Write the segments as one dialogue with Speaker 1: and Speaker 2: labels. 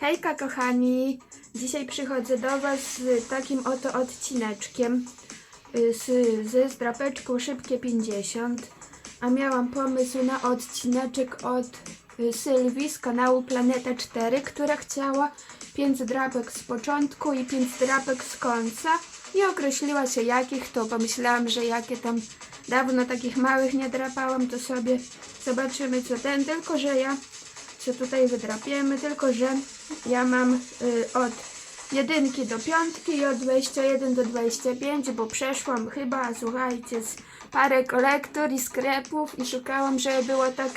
Speaker 1: Hejka kochani! Dzisiaj przychodzę do Was z takim oto odcineczkiem y, z, ze zdrapeczką Szybkie 50. A miałam pomysł na odcineczek od y, Sylwii z kanału Planeta 4, która chciała 5 drapek z początku i 5 drapek z końca. I określiła się jakich, to pomyślałam, że jakie tam dawno takich małych nie drapałam, to sobie zobaczymy co ten, tylko że ja się tutaj wydrapiemy, tylko że ja mam y, od jedynki do piątki i od 21 do 25, bo przeszłam chyba, słuchajcie, z parę kolektor i sklepów i szukałam, żeby było tak,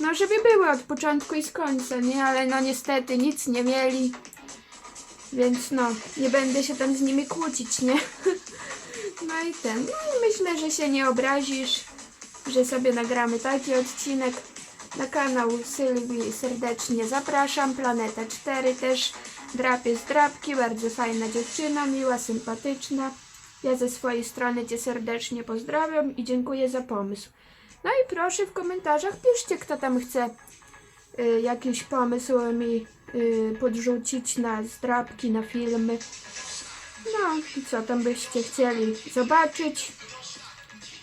Speaker 1: no żeby były od początku i z końca, nie? Ale no niestety nic nie mieli, więc no, nie będę się tam z nimi kłócić, nie? No i ten, no i myślę, że się nie obrazisz, że sobie nagramy taki odcinek. Na kanał Sylwii serdecznie zapraszam. Planeta 4 też drapie z drapki. Bardzo fajna dziewczyna, miła, sympatyczna. Ja ze swojej strony Cię serdecznie pozdrawiam i dziękuję za pomysł. No i proszę w komentarzach piszcie, kto tam chce y, jakiś pomysł mi y, podrzucić na zdrapki, na filmy. No i co tam byście chcieli zobaczyć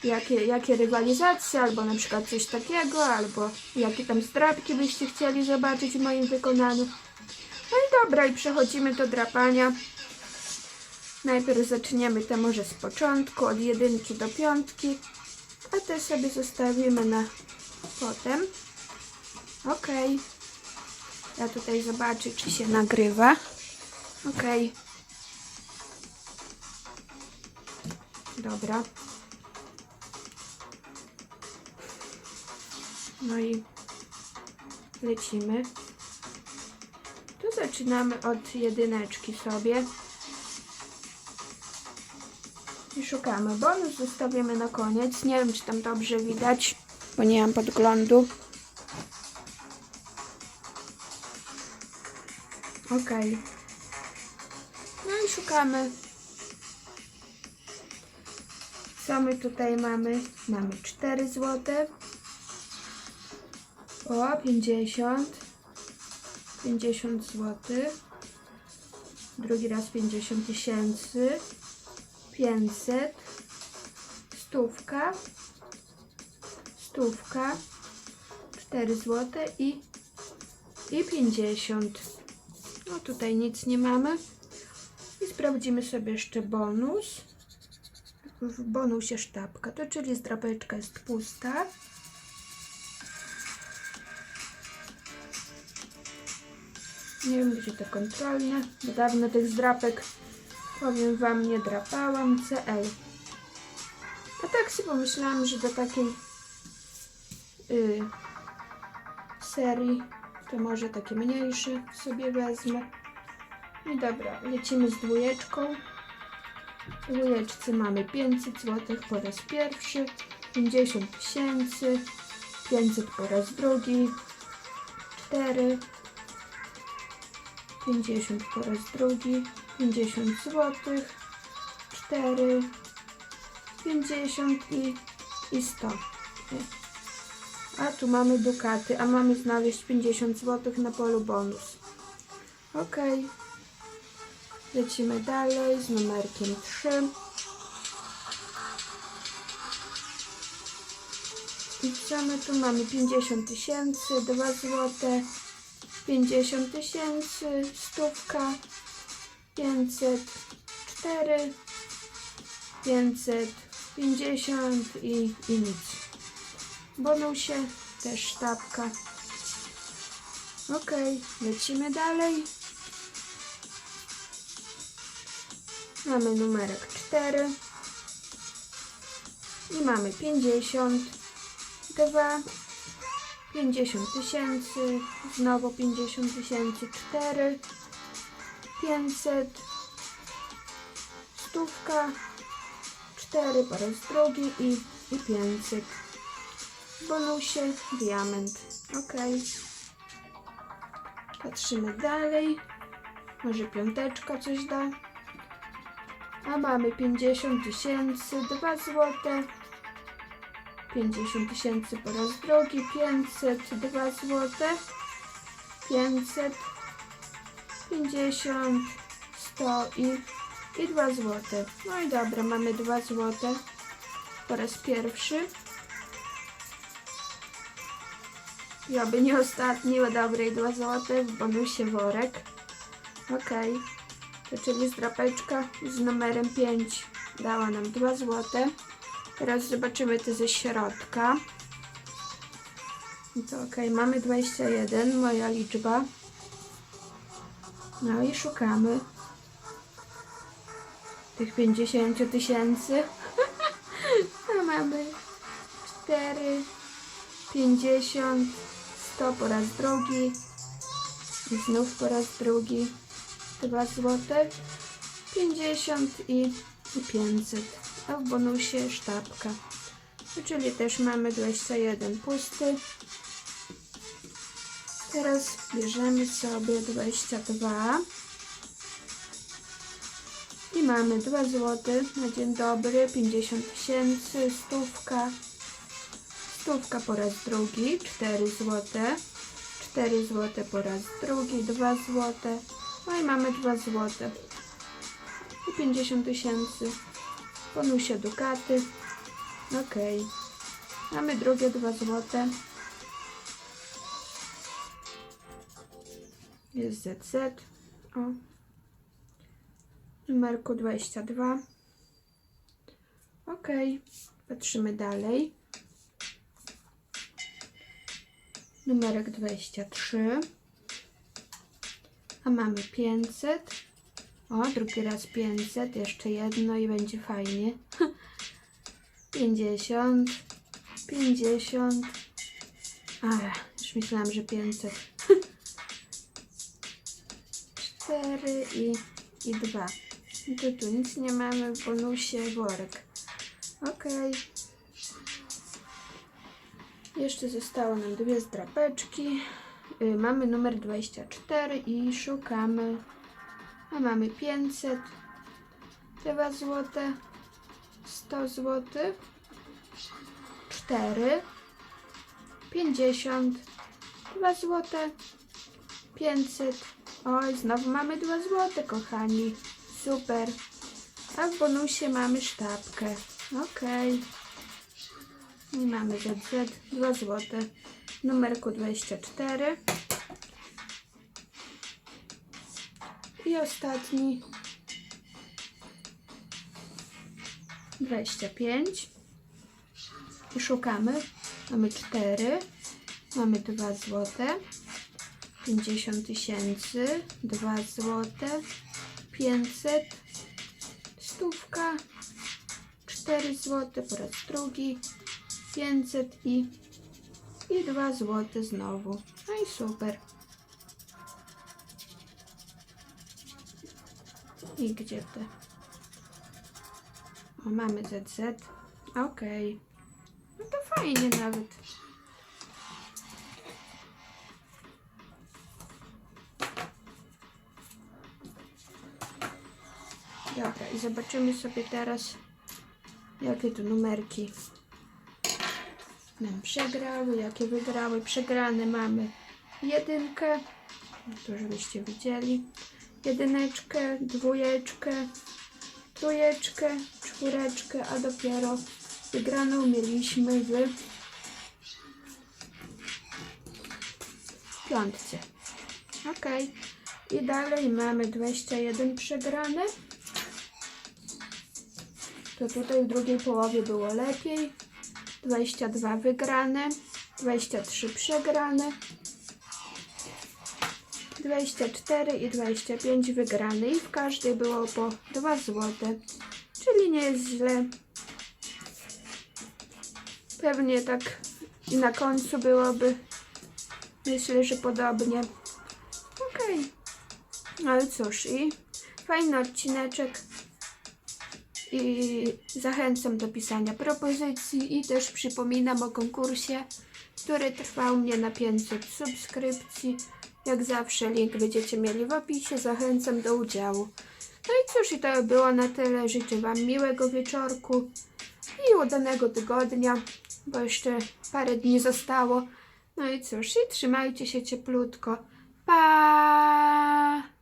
Speaker 1: jakie, jakie rywalizacje, albo na przykład coś takiego, albo jakie tam zdrapki byście chcieli zobaczyć w moim wykonaniu. No i dobra, i przechodzimy do drapania. Najpierw zaczniemy to może z początku, od jedynki do piątki, a te sobie zostawimy na potem. Ok. Ja tutaj zobaczę, czy się nagrywa. Ok. Dobra. No i lecimy. Tu zaczynamy od jedyneczki sobie. I szukamy. Bonus zostawimy na koniec. Nie wiem, czy tam dobrze widać, bo nie mam podglądu. Ok. No i szukamy. Co my tutaj mamy? Mamy 4 złote. O, 50. 50 zł. Drugi raz 50 tysięcy. 500. Stówka. Stówka. 4 zł i, i 50. No tutaj nic nie mamy. I sprawdzimy sobie jeszcze bonus. W bonusie sztabka, to czyli zdrapeczka jest pusta. Nie wiem, gdzie te kontrolne, dawno tych zdrapek, powiem Wam, nie drapałam. CL. A tak sobie pomyślałam, że do takiej y, serii to może takie mniejsze sobie wezmę. I dobra, lecimy z dwójeczką. W dwójeczce mamy 500 zł po raz pierwszy, 50 tysięcy, 500 po raz drugi, 4, 50 po raz drugi, 50 zł, 4, 50 i, i 100. A tu mamy dukaty, a mamy znaleźć 50 zł na polu bonus. Ok. Lecimy dalej z numerkiem 3. I co my tu mamy? 50 tysięcy, 2 złote, 50 tysięcy, stówka, 500, 4, 500, 50 i, i nic. Bonusie też sztabka. Ok, lecimy dalej. Mamy numerek 4 i mamy 50, 2, 50 tysięcy, znowu 50 tysięcy, 4, 500, stówka, 4 po raz drugi i, i 500. W bonusie diament. Ok. Patrzymy dalej. Może piąteczka coś da. A mamy 50 tysięcy, 2 złote. 50 tysięcy po raz drugi, 500, 2 złote, 500, 50, 100 i, i 2 złote. No i dobra, mamy 2 złote po raz pierwszy. I oby nie ostatni, o dobrej 2 złote w bonusie worek. Okej. To czyli zdrapeczka z numerem 5 dała nam 2 złote. Teraz zobaczymy te ze środka. I to ok, mamy 21, moja liczba. No i szukamy tych 50 tysięcy. Mamy 4, 50, 100 po raz drugi. I znów po raz drugi 2 złote, 50 i i 500, a w bonusie sztabka. Czyli też mamy 21 pusty. Teraz bierzemy sobie 22 i mamy 2 zł na dzień dobry, 50 tysięcy, stówka, stówka po raz drugi, 4 zł, 4 zł po raz drugi, 2 zł, no i mamy 2 zł i 50 tysięcy. Bonusie Dukaty. Ok. Mamy drugie 2 złote. Jest ZZ. O. Numerku 22. Ok. Patrzymy dalej. Numerek 23. A mamy 500. O, drugi raz 500, jeszcze jedno i będzie fajnie. 50, 50. A, już myślałam, że 500. 4 i, i 2. I tu, tu nic nie mamy w bonusie worek. Ok. Jeszcze zostało nam dwie zdrapeczki. Y, mamy numer 24 i szukamy a mamy 500, 2 złote, 100 zł, 4, 50, 2 złote, 500. Oj, znowu mamy 2 złote, kochani. Super. A w bonusie mamy sztabkę. Ok. I mamy ZZ, 2 złote. Numerku 24. I ostatni. 25 i szukamy. Mamy 4, mamy 2 złote, 50 tysięcy, 2 złote, 500, stówka, 4 złote po raz drugi, 500 i, i 2 złote znowu. No i super. I gdzie te? O, mamy ZZ. Okej. No to fajnie nawet. Dobra, i zobaczymy sobie teraz, jakie tu numerki nam przegrały, jakie wygrały. Przegrane mamy jedynkę, to żebyście widzieli jedyneczkę, dwójeczkę, trójeczkę, czwóreczkę, a dopiero wygraną mieliśmy w piątce. Ok. I dalej mamy 21 przegrane. To tutaj w drugiej połowie było lepiej. 22 wygrane, 23 przegrane, 24 i 25 wygrane i w każdej było po 2 złote, czyli nie jest źle. Pewnie tak i na końcu byłoby, myślę, że podobnie. Okej, ale cóż i fajny odcineczek i zachęcam do pisania propozycji i też przypominam o konkursie, który trwał mnie na 500 subskrypcji. Jak zawsze link będziecie mieli w opisie, zachęcam do udziału. No i cóż, i to by było na tyle. Życzę Wam miłego wieczorku i udanego tygodnia, bo jeszcze parę dni zostało. No i cóż, i trzymajcie się cieplutko. Pa!